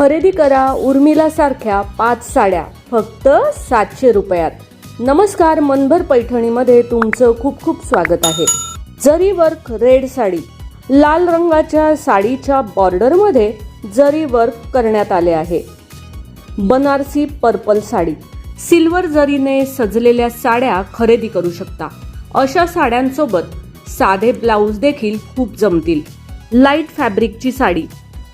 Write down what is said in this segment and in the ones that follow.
खरेदी करा उर्मिला सारख्या पाच साड्या फक्त सातशे रुपयात. नमस्कार मनभर पैठणीमध्ये तुमचं खूप खूप स्वागत आहे. जरी वर्क रेड साडी लाल रंगाच्या साडीच्या बॉर्डरमध्ये जरी वर्क करण्यात आले आहे. बनारसी पर्पल साडी सिल्वर जरीने सजलेल्या साड्या खरेदी करू शकता. अशा साड्यांसोबत साधे ब्लाऊज देखील खूप जमतील. लाइट फॅब्रिकची साडी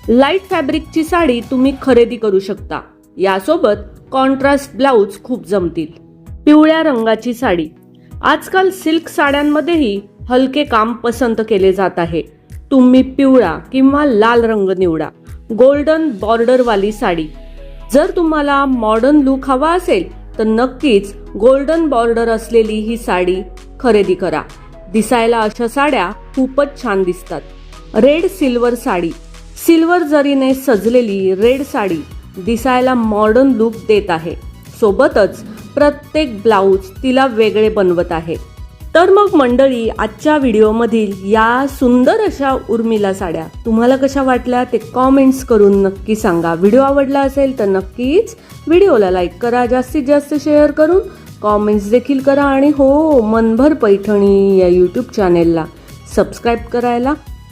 लाइट फॅब्रिकची साडी तुम्ही खरेदी करू शकता. यासोबत कॉन्ट्रास्ट ब्लाऊज खूप जमतील. पिवळ्या रंगाची साडी. आजकाल सिल्क साड्यांमध्येही हलके काम पसंत केले जात आहे. तुम्ही पिवळा किंवा लाल रंग निवडा. गोल्डन बॉर्डरवाली साडी. जर तुम्हाला मॉडर्न लुक हवा असेल तर नक्कीच गोल्डन बॉर्डर असलेली ही साडी खरेदी करा. दिसायला अशा साड्या खूपच छान दिसतात. Red silver sari. सिल्वर जरीने सजलेली रेड साडी दिसायला मॉडर्न लुक देत आहे. सोबतच प्रत्येक ब्लाऊज तिला वेगळे बनवत आहे. तर मग मंडळी आजच्या व्हिडिओमधील या सुंदर अशा उर्मिला साड्या तुम्हाला कशा वाटल्या ते कॉमेंट्स करून नक्की सांगा. व्हिडिओ आवडला असेल तर नक्कीच व्हिडिओला लाईक करा जास्तीत जास्त शेअर करून कॉमेंट्स देखील करा आणि हो मनभर पैठणी या यूट्यूब चॅनेलला सबस्क्राईब करायला